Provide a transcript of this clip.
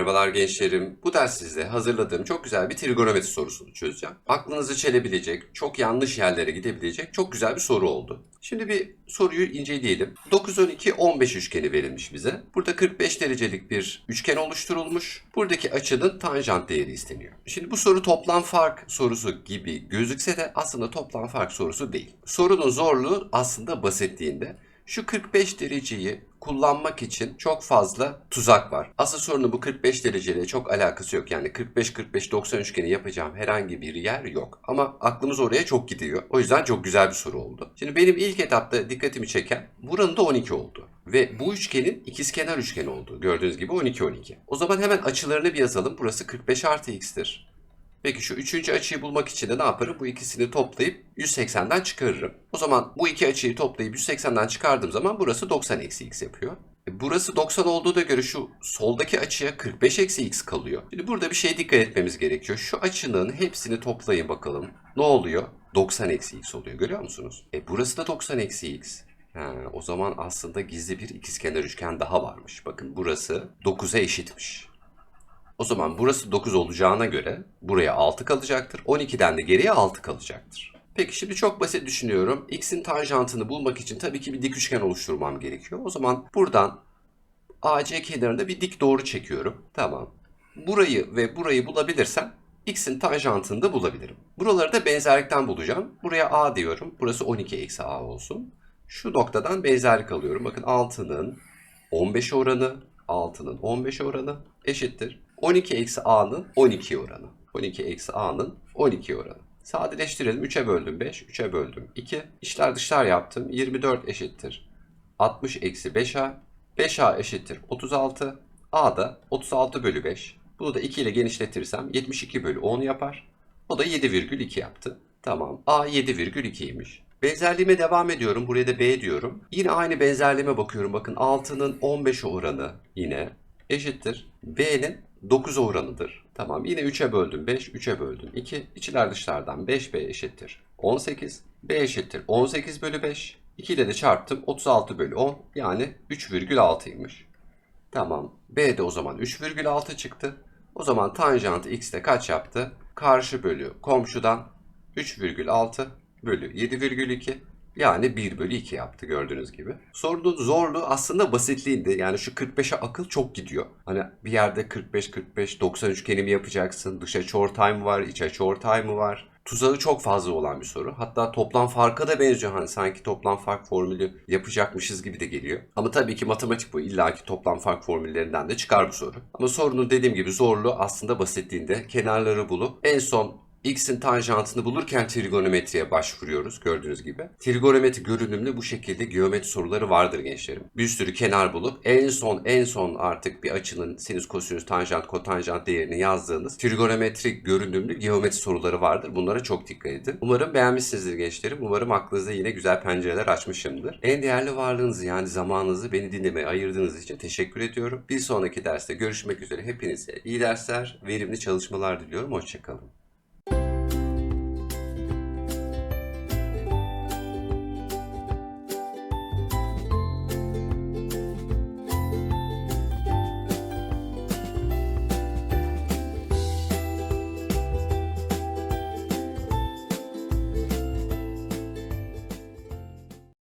Merhabalar gençlerim. Bu ders sizde hazırladığım çok güzel bir trigonometri sorusunu çözeceğim. Aklınızı çelebilecek, çok yanlış yerlere gidebilecek çok güzel bir soru oldu. Şimdi bir soruyu inceleyelim. 9, 12, 15 üçgeni verilmiş bize. Burada 45 derecelik bir üçgen oluşturulmuş. Buradaki açının tanjant değeri isteniyor. Şimdi bu soru toplam fark sorusu gibi gözükse de aslında toplam fark sorusu değil. Sorunun zorluğu aslında basitliğinde. Şu 45 dereceyi kullanmak için çok fazla tuzak var. Asıl sorunun bu 45 dereceyle çok alakası yok. Yani 45-45-90 üçgeni yapacağım herhangi bir yer yok. Ama aklımız oraya çok gidiyor. O yüzden çok güzel bir soru oldu. Şimdi benim ilk etapta dikkatimi çeken buranın da 12 oldu. Ve bu üçgenin ikizkenar üçgen oldu. Gördüğünüz gibi 12-12. O zaman hemen açılarını bir yazalım. Burası 45 artı x'tir. Peki şu üçüncü açıyı bulmak için de ne yaparım? Bu ikisini toplayıp 180'den çıkarırım. O zaman bu iki açıyı toplayıp 180'den çıkardığım zaman burası 90 eksi x yapıyor. E, Burası 90 olduğu da göre şu soldaki açıya 45 eksi x kalıyor. Şimdi burada bir şeye dikkat etmemiz gerekiyor. Şu açının hepsini toplayın bakalım. Ne oluyor? 90 eksi x oluyor görüyor musunuz? E burası da 90 eksi x. Ha, o zaman aslında gizli bir ikizkenar üçgen daha varmış. Bakın burası 9'a eşitmiş. O zaman burası 9 olacağına göre buraya 6 kalacaktır. 12'den de geriye 6 kalacaktır. Peki şimdi çok basit düşünüyorum. X'in tanjantını bulmak için tabii ki bir dik üçgen oluşturmam gerekiyor. O zaman buradan AC kenarında bir dik doğru çekiyorum. Tamam. Burayı ve burayı bulabilirsem X'in tanjantını da bulabilirim. Buraları da benzerlikten bulacağım. Buraya A diyorum. Burası 12 eksi A olsun. Şu noktadan benzerlik alıyorum. Bakın 6'nın 15 oranı, 6'nın 15 oranı eşittir. 12 eksi A'nın 12 oranı. 12 eksi A'nın 12 oranı. Sadeleştirelim. 3'e böldüm 5, 3'e böldüm 2. İşler dışlar yaptım. 24 eşittir. 60 eksi 5A. 5A eşittir 36. A da 36 bölü 5. Bunu da 2 ile genişletirsem 72 bölü 10 yapar. O da 7,2 yaptı. Tamam. A 7,2'ymiş. Benzerliğime devam ediyorum. Buraya da B diyorum. Yine aynı benzerliğime bakıyorum. Bakın 6'nın 15 oranı yine eşittir. B'nin 9 oranıdır. Tamam yine 3'e böldüm 5, 3'e böldüm 2. İçler dışlardan 5B eşittir. 18. B eşittir 18 bölü 5. 2 ile de çarptım 36 bölü 10 yani 3,6'ymış. Tamam. B de o zaman 3,6 çıktı. O zaman tanjant x de kaç yaptı? Karşı bölü komşudan 3,6 bölü 7,2 yani 1 bölü 2 yaptı gördüğünüz gibi. Sorunun zorluğu aslında basitliğinde. Yani şu 45'e akıl çok gidiyor. Hani bir yerde 45-45-90 üçgeni mi yapacaksın? Dış açı ortay var? iç açı ortay var? Tuzağı çok fazla olan bir soru. Hatta toplam farka da benziyor. Hani sanki toplam fark formülü yapacakmışız gibi de geliyor. Ama tabii ki matematik bu. İlla ki toplam fark formüllerinden de çıkar bu soru. Ama sorunun dediğim gibi zorluğu aslında basitliğinde. Kenarları bulup en son x'in tanjantını bulurken trigonometriye başvuruyoruz gördüğünüz gibi. Trigonometri görünümlü bu şekilde geometri soruları vardır gençlerim. Bir sürü kenar bulup en son en son artık bir açının sinüs, kosinüs, tanjant, kotanjant değerini yazdığınız trigonometri görünümlü geometri soruları vardır. Bunlara çok dikkat edin. Umarım beğenmişsinizdir gençlerim. Umarım aklınızda yine güzel pencereler açmışımdır. En değerli varlığınızı yani zamanınızı beni dinlemeye ayırdığınız için teşekkür ediyorum. Bir sonraki derste görüşmek üzere. Hepinize iyi dersler, verimli çalışmalar diliyorum. Hoşçakalın.